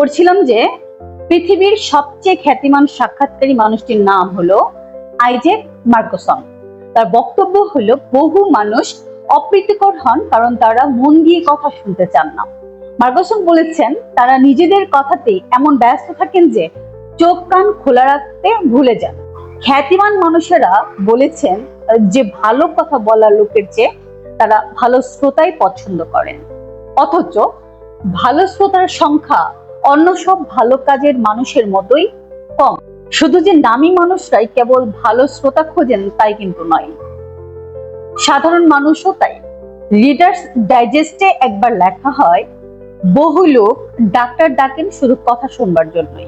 পড়ছিলাম যে পৃথিবীর সবচেয়ে খ্যাতিমান সাক্ষাৎকারী মানুষটির নাম হলো আইজেক মার্কসন তার বক্তব্য হলো, বহু মানুষ অপ্রীতিকর হন কারণ তারা মন দিয়ে কথা শুনতে চান না। মার্কসন বলেছেন, তারা নিজেদের কথাতেই এমন ব্যস্ত থাকেন যে চোখ কান খোলা রাখতে ভুলে যান। খ্যাতিমান মানুষেরা বলেছেন, যে ভালো কথা বলা লোকের চেয়ে তারা ভালো শ্রোতাই পছন্দ করেন। অথচ ভালো শ্রোতার সংখ্যা অন্য সব ভালো কাজের মানুষের মতোই কম। শুধু যে নামী মানুষরাই কেবল ভালো শ্রোতা খোঁজেন তাই কিন্তু নয়। সাধারণ মানুষও তাই। রিডার্স ডাইজেস্টে একবার লেখা হয়, বহু লোক ডাক্তার ডাকেন শুধু কথা শুনবার জন্যই।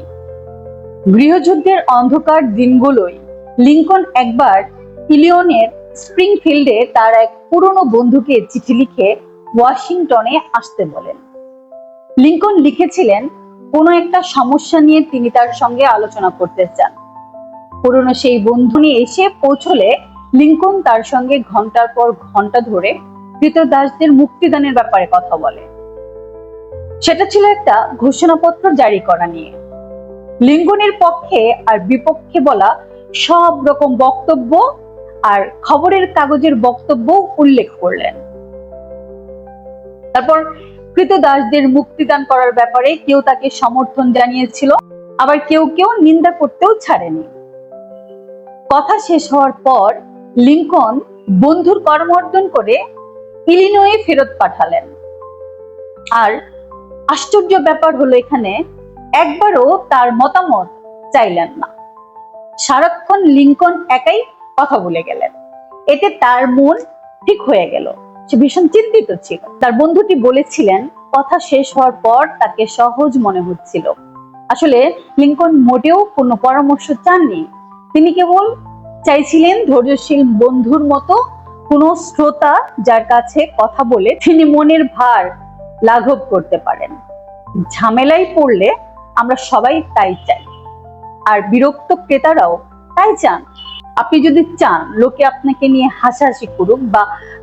গৃহযুদ্ধের অন্ধকার দিনগুলোই লিঙ্কন একবার ইলিয়নের স্প্রিংফিল্ডে তার এক পুরনো বন্ধুকে চিঠি লিখে ওয়াশিংটনে আসতে বলেন। লিঙ্কন লিখেছিলেন কোনো একটা সমস্যা নিয়ে তিনি তার সঙ্গে আলোচনা করতে চান। পুরনো সেই বন্ধু নিয়ে এসে পৌঁছলে লিঙ্কন তার সঙ্গে ঘণ্টার পর ঘণ্টা ধরে কৃতদাসদের মুক্তিদানের ব্যাপারে কথা বলে। সেটা ছিল একটা ঘোষণাপত্র জারি করা নিয়ে। লিঙ্কনের পক্ষে আর বিপক্ষে বলা সব রকম বক্তব্য আর খবরের কাগজের বক্তব্য উল্লেখ করলেন। তারপর কৃতদাসদের মুক্তিদান করার ব্যাপারে কেউ তাকে সমর্থন জানিয়েছিল, আবার কেউ কেউ নিন্দা করতেও ছাড়েনি। কথা শেষ হওয়ার পর লিঙ্কন বন্ধুর কর্মর্দন করে ইলিনয়ে ফেরত পাঠালেন। আর আশ্চর্য ব্যাপার হলো এখানে একবারও তার মতামত চাইলেন না। সারাক্ষণ লিঙ্কন একাই কথা বলে গেলেন। এতে তার মন ঠিক হয়ে গেল। সে ভীষণ চিন্তিত ছিল। তার বন্ধুটি বলেছিলেন, কথা শেষ হওয়ার পর তাকে সহজ মনে হচ্ছিল। আসলে লিঙ্কন মোটেও কোনো পরামর্শ চাননি। তিনি কেবল চাইছিলেন ধৈর্যশীল বন্ধুর মতো কোনো শ্রোতা যার কাছে কথা বলে তিনি মনের ভার লাঘব করতে পারেন। ঝামেলায় পড়লে আমরা সবাই তাই চাই। আর বিরক্ত ক্রেতারাও তাই চান। আপনি যদি চান লোকে আপনাকে নিয়ে হাসাহাসি করুক বা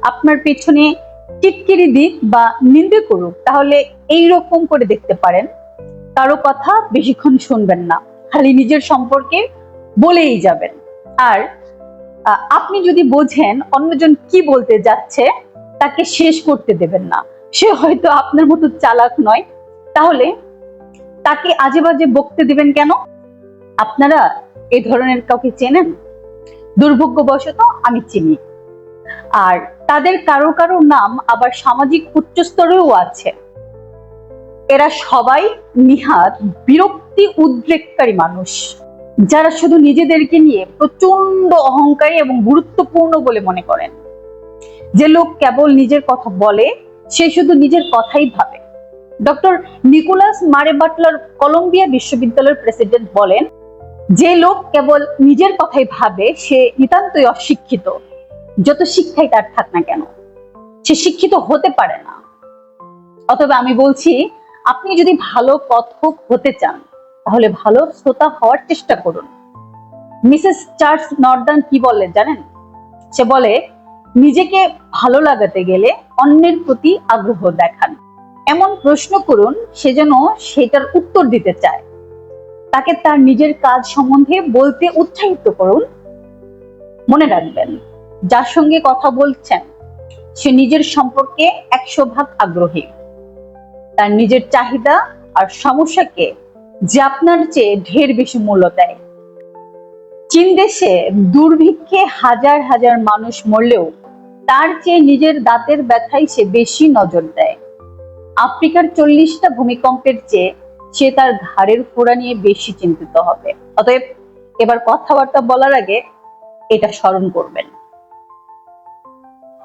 আপনার পেছনে টিটকিরি দিক বা নিন্দে করুক, তাহলে এই রকম করে দেখতে পারেন। কারও কথা বেশিক্ষণ শুনবেন না, খালি নিজের সম্পর্কে বলেই যাবেন। আর আপনি যদি বোঝেন অন্যজন কি বলতে যাচ্ছে, তাকে শেষ করতে দেবেন না। সে হয়তো আপনার মতো চালাক নয়। তাহলে তাকে আজে বাজে বকতে দিবেন কেন? আপনারা এ ধরনের কাউকে চেনেন? দুর্ভাগ্যবশত আমি চিনি। আর তাদের কারও কারও নাম আবার সামাজিক উচ্চস্তরেও আছে। এরা সবাই নিহাত বিরক্তি উদ্রেককারী মানুষ, যারা শুধু নিজেদেরকে নিয়ে প্রচণ্ড অহংকারী এবং গুরুত্বপূর্ণ বলে মনে করেন। যে লোক কেবল নিজের কথা বলে, সে শুধু নিজের কথাই ভাবে। Doctor Nicholas Murray Butler Columbia বিশ্ববিদ্যালয়ের প্রেসিডেন্ট বলেন যে লোক কেবল নিজের কথাই ভাবে, সে নিতান্তই অশিক্ষিত। যত শিক্ষাই তার থাক না কেন, সে শিক্ষিত হতে পারে না। অথবা আমি বলছি, আপনি যদি ভালো কথক হতে চান, তাহলে ভালো শ্রোতা হওয়ার চেষ্টা করুন। মিসেস চার্লস নর্দান কি বলে জানেন? সে বলে, নিজেকে ভালো লাগাতে গেলে অন্যের প্রতি আগ্রহ দেখান। এমন প্রশ্ন করুন, সে যেন সেটার উত্তর দিতে চায়। তাকে তার নিজের কাজ সম্বন্ধে বলতে উৎসাহিত করুন। মনে রাখবেন, যার সঙ্গে কথা বলছেন, সে নিজের সম্পর্কে একশো ভাগ আগ্রহী। তার নিজের চাহিদা আর সমস্যাকে যে আপনার চেয়ে ঢের বেশি মূল্য দেয়। চীন দেশে দুর্ভিক্ষে হাজার হাজার মানুষ মরলেও তার চেয়ে নিজের দাঁতের ব্যথায় সে বেশি নজর দেয়। আফ্রিকার চল্লিশটা ভূমিকম্পের চেয়ে সে তার ঘাড়ের ফোড়া নিয়ে বেশি চিন্তিত হবে। অতএব এবার কথাবার্তা বলার আগে এটা স্মরণ করবেন।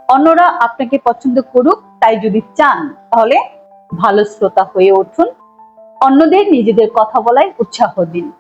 অন্যরা আপনাকে পছন্দ করুক, তাই যদি চান, তাহলে ভালো শ্রোতা হয়ে উঠুন। অন্যদের নিজেদের কথা বলায় উৎসাহ দিন।